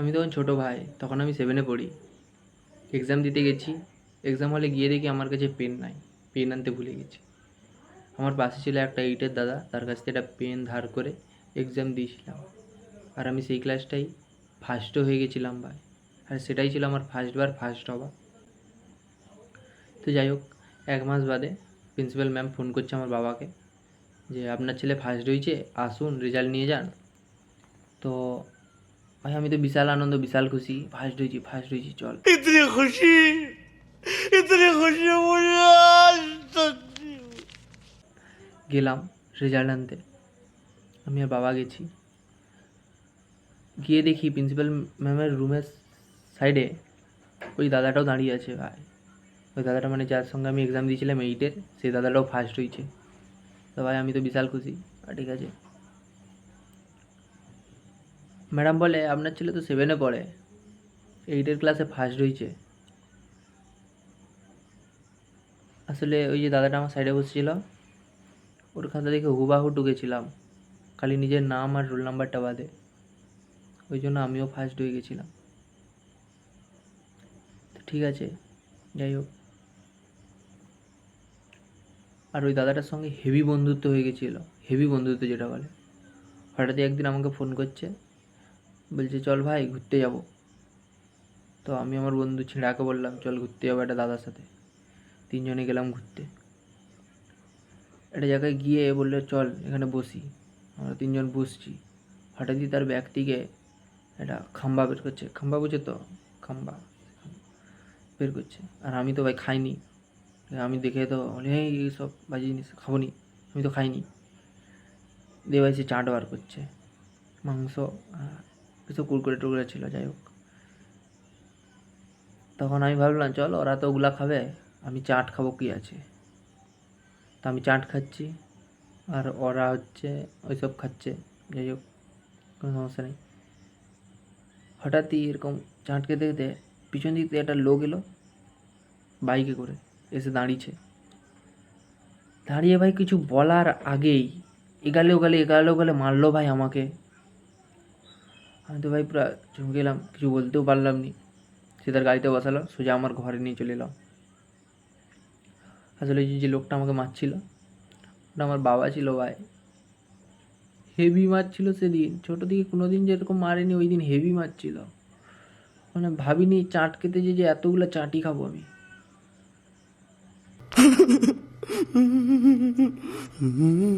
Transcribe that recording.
আমি তখন ছোটো ভাই, তখন আমি সেভেনে পড়ি। এক্সাম দিতে গেছি। এক্সাম হলে গিয়ে দেখি আমার কাছে পেন নাই। পেন আনতে ভুলে গেছি। আমার পাশে ছিল একটা এইটের দাদা, তার কাছ থেকে একটা পেন ধার করে এক্সাম দিয়েছিলাম। আর আমি সেই ক্লাসটাই ফার্স্টও হয়ে গেছিলাম ভাই। আর সেটাই ছিল আমার ফার্স্টবার ফার্স্ট হওয়া। তো যাই হোক, এক মাস বাদে প্রিন্সিপাল ম্যাম ফোন করছে আমার বাবাকে যে, আপনার ছেলে ফার্স্ট হয়েছে, আসুন রেজাল্ট নিয়ে যান। তো ভাই আমি তো বিশাল আনন্দ বিশাল খুশি। ফার্স্ট হয়েছি ফার্স্ট হয়েছি চল। ইতনি খুশি ইতনি খুশি গেলাম রেজাল্ট আনতে। আমি আর বাবা গেছি। গিয়ে দেখি প্রিন্সিপাল ম্যামের রুমের সাইডে ওই দাদাটাও দাঁড়িয়ে আছে ভাই। ওই দাদাটা মানে যার সঙ্গে আমি এক্সাম দিয়েছিলাম এইটের সেই দাদাটাও ফার্স্ট হয়েছে। তো ভাই আমি তো বিশাল খুশি। ঠিক আছে। ম্যাডাম বলে, আপনার ছেলে তো সেভেনে পড়ে। এইটের ক্লাসে ফার্স্ট হয়েছে আসলে ওই যে দাদাটা আমার সাইডে বসেছিল ওর খাতা দেখে হুবাহু ঢুকেছিলাম। খালি নিজের নাম আর রোল নাম্বারটা বাদে। ওই জন্য আমিও ফার্স্ট হয়ে গেছিলাম। তো ঠিক আছে, যাই হোক। আর ওই দাদাটার সঙ্গে হেভি বন্ধুত্ব হয়ে গেছিল। হেভি বন্ধুত্ব যেটা বলে। হঠাৎই একদিন আমাকে ফোন করছে বলছে, চল ভাই, ঘুরতে যাব। তো আমি আমার বন্ধু ছেঁড়াকে বললাম, চল ঘুরতে যাব একটা দাদার সাথে। তিনজনে গেলাম ঘুরতে। একটা জায়গায় গিয়ে বলল, চল, এখানে বসি। আমরা তিনজন বসছি। হঠাৎই তার ব্যাগ থেকে একটা খাম্বা বের করছে। খাম্বা বুঝে তো? খাম্বা বের করছে। আর আমি তো ভাই খাইনি। আমি দেখে তো অনেক সব বাজে জিনিস খাব নি। আমি তো খাইনি। দিয়ে ভাই সে চাট বার করছে। মাংস কিছু কুরকুরে টুরকুরে ছিল, যাই হোক। তখন আমি ভাবলাম, চল ওরা তো ওগুলা খাবে, আমি চাট খাব কি আছে? তো আমি চাট খাচ্ছি, আর ওরা হচ্ছে ওইসব খাচ্ছে, যাই হোক, কোনো সমস্যা নেই। হঠাৎই এরকম চাট খেতে খেতে পিছন দিক থেকে একটা লোক এলো, বাইকে করে, এসে দাঁড়িয়েছে। দাঁড়িয়ে ভাই কিছু বলার আগেই এগালে ওগালে এগালে ওগালে মারলো ভাই আমাকে। আমি তো ভাই পুরো চমকে গেলাম, কিছু বলতেও পারলাম নি। সে তার গাড়িতে বসালো, সোজা আমার ঘরে নিয়ে চলে এলাম। আসলে যে লোকটা আমাকে মারছিল, ওটা আমার বাবা ছিল ভাই। হেভি মারছিল সেদিন। ছোটো দিকে কোনো দিন যেরকম মারেনি, ওই দিন হেভি মারছিল। মানে ভাবিনি চাট খেতে যে যে এতগুলো চাটি খাব আমি।